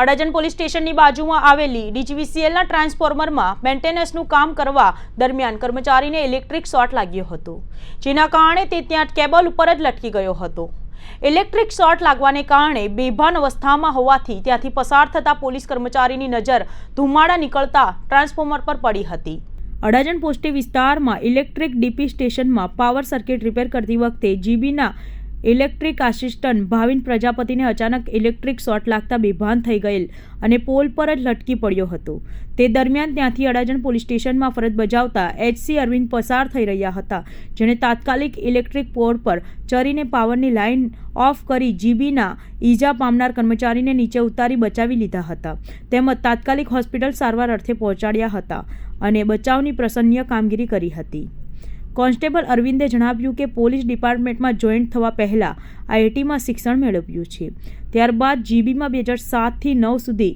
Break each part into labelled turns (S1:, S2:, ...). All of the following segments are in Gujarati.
S1: અડાજણ પોલીસ સ્ટેશનની બાજુમાં આવેલી ડીજીવીસીએલના ટ્રાન્સફોર્મરમાં મેન્ટેનન્સનું કામ કરવા દરમિયાન કર્મચારીને ઇલેક્ટ્રિક શોર્ટ લાગ્યો હતો, જેના કારણે તે ત્યાં કેબલ ઉપર જ લટકી ગયો હતો. ઇલેક્ટ્રિક શોર્ટ લાગવાને કારણે બેભાન અવસ્થામાં હોવાથી ત્યાંથી પસાર થતા પોલીસ કર્મચારીની નજર ધુમાડા નીકળતા ટ્રાન્સફોર્મર પર પડી હતી. અડાજણ પોસ્ટી વિસ્તારમાં ઇલેક્ટ્રિક ડીપી સ્ટેશનમાં પાવર સર્કિટ રિપેર કરતી વખતે જીબીના ઇલેક્ટ્રિક આસિસ્ટન્ટ ભાવિન પ્રજાપતિને અચાનક ઇલેક્ટ્રિક શોટ લાગતા બેભાન થઈ ગયેલ અને પોલ પર જ લટકી પડ્યો હતો. તે દરમિયાન ત્યાંથી અડાજણ પોલીસ સ્ટેશનમાં ફરજ બજાવતા એચસી અરવિંદ પસાર થઈ રહ્યા હતા, જેણે તાત્કાલિક ઇલેક્ટ્રિક પોલ પર ચરીને પાવરની લાઇન ઓફ કરી જીબીના ઈજા પામનાર કર્મચારીને નીચે ઉતારી બચાવી લીધા હતા. તેમજ તાત્કાલિક હોસ્પિટલ સારવાર અર્થે પહોંચાડ્યા હતા અને બચાવની પ્રસન્નીય કામગીરી કરી હતી. કોન્સ્ટેબલ અરવિંદે જણાવ્યું કે પોલીસ ડિપાર્ટમેન્ટમાં જોઈન્ટ થવા પહેલાં આઈઆઈટીમાં શિક્ષણ મેળવ્યું છે. ત્યારબાદ જીબીમાં બે હજાર સાતથી નવ સુધી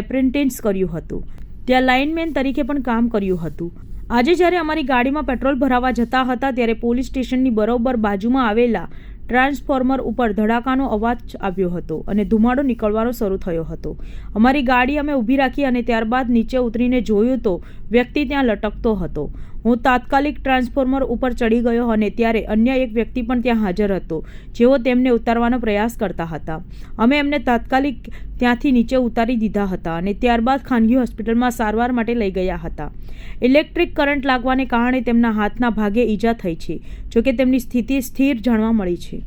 S1: એપ્રેન્ટિસ કર્યું હતું. ત્યાં લાઇનમેન તરીકે પણ કામ કર્યું હતું. આજે જ્યારે અમારી ગાડીમાં પેટ્રોલ ભરાવા જતા હતા ત્યારે પોલીસ સ્ટેશનની બરોબર બાજુમાં આવેલા ટ્રાન્સફોર્મર ઉપર ધડાકાનો અવાજ આવ્યો હતો અને ધુમાડો નીકળવાનો શરૂ થયો હતો. અમારી ગાડી અમે ઊભી રાખી અને ત્યારબાદ નીચે ઉતરીને જોયું તો વ્યક્તિ ત્યાં લટકતો હતો. હું તાત્કાલિક ટ્રાન્સફોર્મર ઉપર ચડી ગયો અને ત્યારે અન્ય એક વ્યક્તિ પણ ત્યાં હાજર હતો, જેઓ તેમને ઉતારવાનો પ્રયાસ કરતા હતા. અમે એમને તાત્કાલિક ત્યાંથી નીચે ઉતારી દીધા હતા અને ત્યારબાદ ખાનગી હોસ્પિટલમાં સારવાર માટે લઈ ગયા હતા. ઇલેક્ટ્રિક કરંટ લાગવાને કારણે તેમના હાથના ભાગે ઈજા થઈ છે, જોકે તેમની સ્થિતિ સ્થિર જાણવા મળી છે.